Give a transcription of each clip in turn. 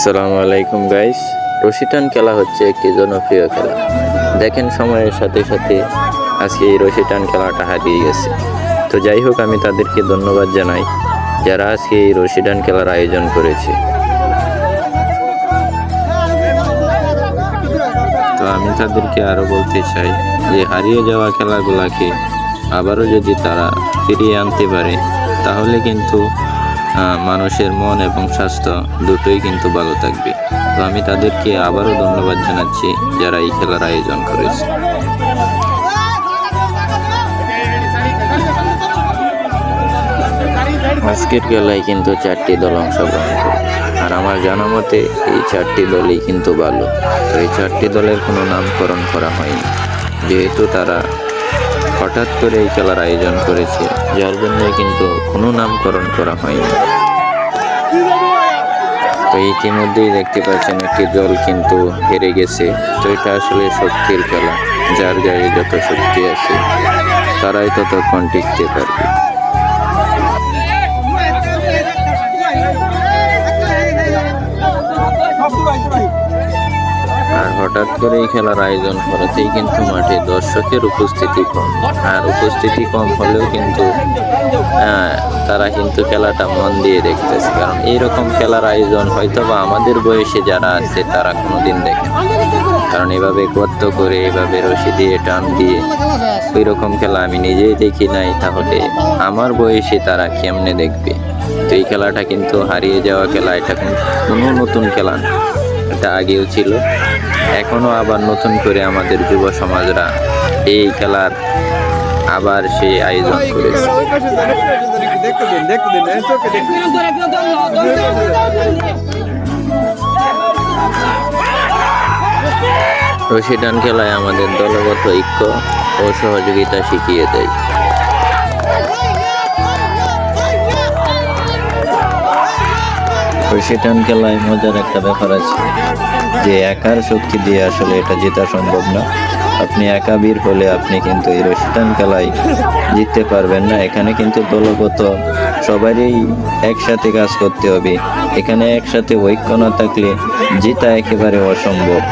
আসসালামু আলাইকুম গাইস রশিটান খেলা হচ্ছে একটি জনপ্রিয় খেলা। দেখেন, সময়ের সাথে সাথে আজকে এই রশিটান খেলাটা হারিয়ে গেছে। তো যাই হোক, আমি তাদেরকে ধন্যবাদ জানাই, যারা আজকে এই রশিটান খেলার আয়োজন করেছে। তো আমি তাদেরকে আরও বলতে চাই যে, হারিয়ে যাওয়া খেলাগুলাকে আবারও যদি তারা ফিরিয়ে আনতে পারে, তাহলে কিন্তু মানুষের মন এবং স্বাস্থ্য দুটোই কিন্তু ভালো থাকবে। তো আমি তাদেরকে আবারও ধন্যবাদ জানাচ্ছি যারা এই খেলার আয়োজন করেছে। আজকের খেলায় কিন্তু চারটি দল অংশগ্রহণ করে। আর আমার জানা মতে এই চারটি দলই কিন্তু ভালো। তো এই চারটি দলের কোনো নামকরণ করা হয়নি। যেহেতু তারা হঠাৎ করে এই খেলার আয়োজন করেছে, যার জন্য কিন্তু কোনো নামকরণ করা হয়নি। তো ইতিমধ্যেই দেখতে পাচ্ছেন, একটি দল কিন্তু হেরে গেছে। তো এটা আসলে শক্তির খেলা, যার গায়ে যত শক্তি আছে, তারাই ততক্ষণ টিকতে পারবে। হঠাৎ করে এই খেলার আয়োজন করাতেই কিন্তু মাঠে দর্শকের উপস্থিতি কম। আর উপস্থিতি কম হলেও কিন্তু তারা কিন্তু খেলাটা মন দিয়ে দেখতেছে। কারণ এইরকম খেলার আয়োজন হয়তো বা আমাদের বয়সে যারা আছে, তারা কোনোদিন দেখে। কারণ এভাবে গর্ত করে, এভাবে রশি দিয়ে, টান দিয়ে ওই রকম খেলা আমি নিজেই দেখি নাই, তাহলে আমার বয়সে তারা কেমনে দেখবে? তো এই খেলাটা কিন্তু হারিয়ে যাওয়া খেলা, এটা কোনো নতুন খেলা না। এটা আগেও ছিল এখনও আবার নতুন করে আমাদের যুব সমাজরা এই খেলার আবার সেই আয়োজন দিন। রশিদান খেলায় আমাদের দলগত ঐক্য ও সহযোগিতা শিখিয়ে দেয় রশিদান খেলায় মজার একটা ব্যাপার আছে, যে একার শক্তি দিয়ে আসলে এটা জেতা সম্ভব না। আপনি একা বীর হলে আপনি কিন্তু এই রশিদান খেলায় জিততে পারবেন না। এখানে কিন্তু দলগত সবারই একসাথে কাজ করতে হবে। এখানে একসাথে ঐক্য না থাকলে জেতা একেবারে অসম্ভব।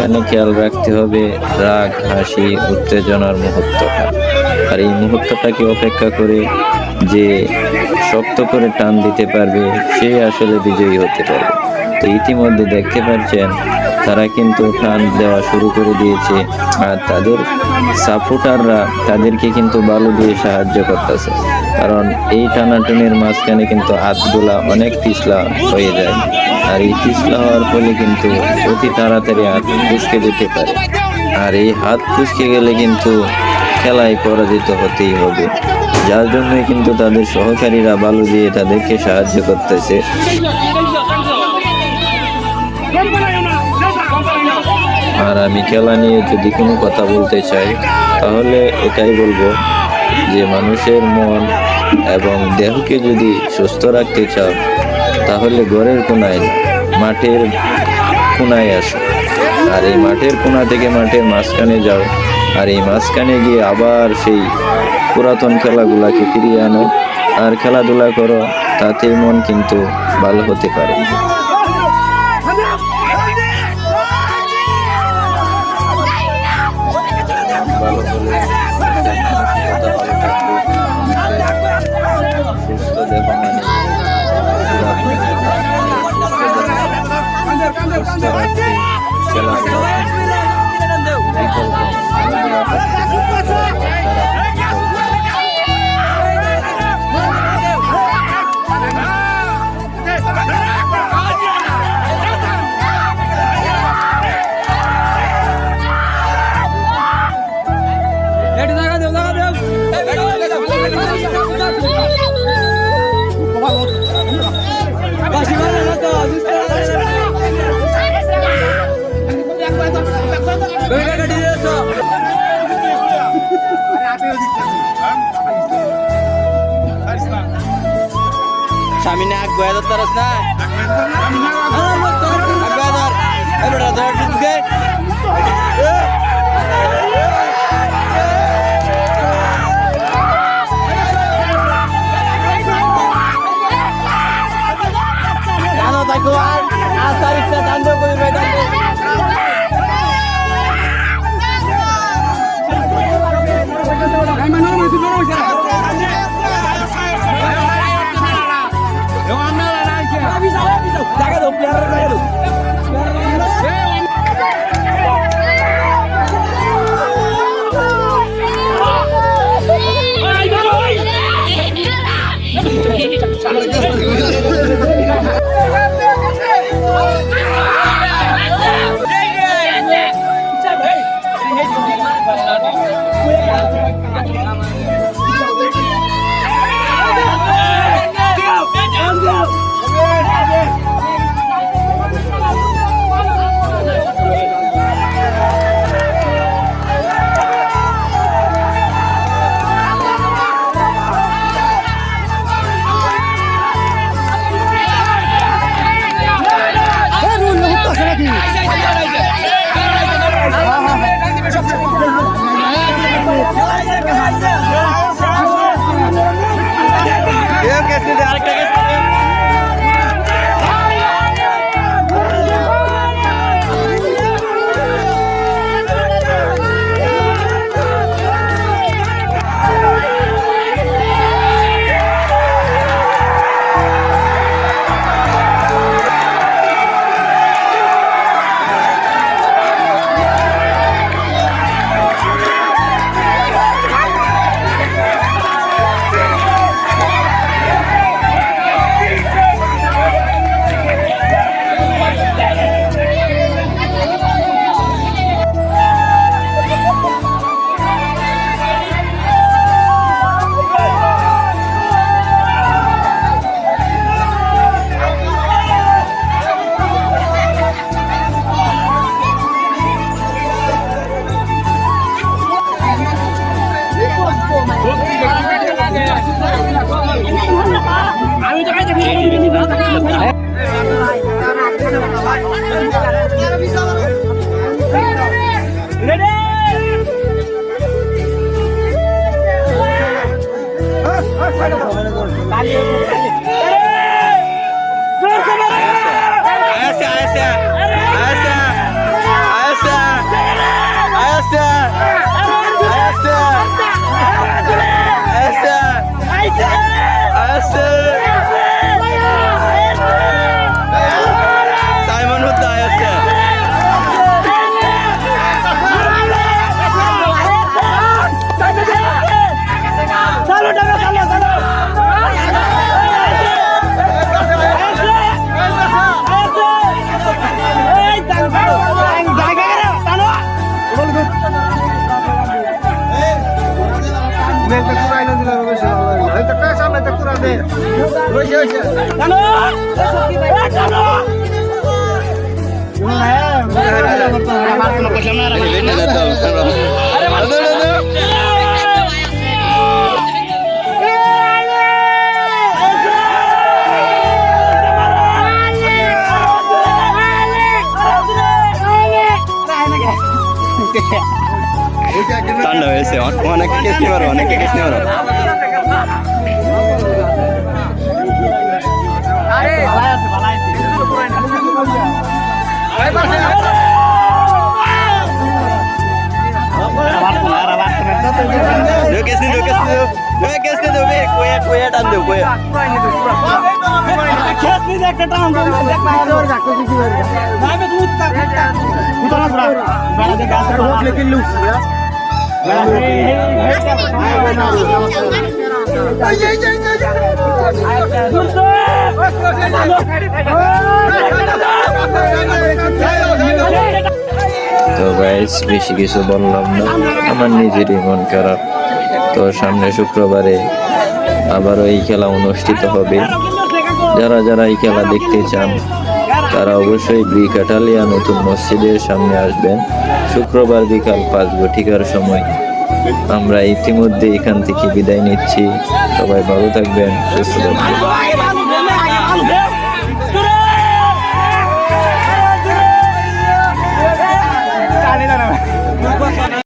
এখানে খেয়াল রাখতে হবে? রাগ, হাসি, উত্তেজনার মুহূর্তটা। আর এই মুহূর্তটাকে অপেক্ষা করে যে শক্ত করে টান দিতে পারবে, সে আসলে বিজয়ী হতে পারবে। তো ইতিমধ্যে দেখতে পাচ্ছেন তারা কিন্তু টান দেওয়া শুরু করে দিয়েছে। আর তাদের সাপোর্টাররা তাদেরকে কিন্তু বালু দিয়ে সাহায্য করতেছে। কারণ এই টানাটুনির মাঝখানে কিন্তু হাতগুলা অনেক পিছলা হয়ে যায়। আর এই পিছলা হওয়ার ফলে কিন্তু অতি তাড়াতাড়ি হাত ফুসকে যেতে পারে। আর এই হাত ফুসকে গেলে কিন্তু খেলায় পরাজিত হতেই হবে। যার জন্য কিন্তু তাদের সহকারীরা বালু দিয়ে তাদেরকে সাহায্য করতেছে। আর আমি খেলা নিয়ে যদি কোনো কথা বলতে চাই, তাহলে এটাই বলব যে মানুষের মন এবং দেহকে যদি সুস্থ রাখতে চাও, তাহলে ঘরের কোনায়, মাঠের কোনায় আসো। আর এই মাঠের কোনা থেকে মাঠের মাঝখানে যাও, আর এই মাঝখানে গিয়ে আবার সেই পুরাতন খেলাগুলাকে ফিরিয়ে আনো। আর খেলাধুলা করো, তাতেই মন কিন্তু ভালো হতে পারে। সুস্থ রাখতে আগ গয়া ঠান্ডা হয়েছে। অনেকে Lokes nih, lokes nih. Lokes nih tuh, gue kue kue dan tuh kue. Lokes nih dia ketam. Nabe tuh tak. Kita lah berapa? Berapa dia kasar? Lokes lekin lu. Ayo, ayo, ayo, ayo. Guys বেশি কিছু বললাম না। আমার নিজেরই মন খারাপ। তো সামনে শুক্রবারে আবারও এই খেলা অনুষ্ঠিত হবে। যারা যারা এই খেলা দেখতে চান, তারা অবশ্যই ব্রিকাটালিয়া নতুন মসজিদের সামনে আসবেন। শুক্রবার বিকাল পাঁচ ঘটিকার সময়। আমরা ইতিমধ্যে এখান থেকে বিদায় নিচ্ছি। সবাই ভালো থাকবেন, সুস্থ থাকবেন।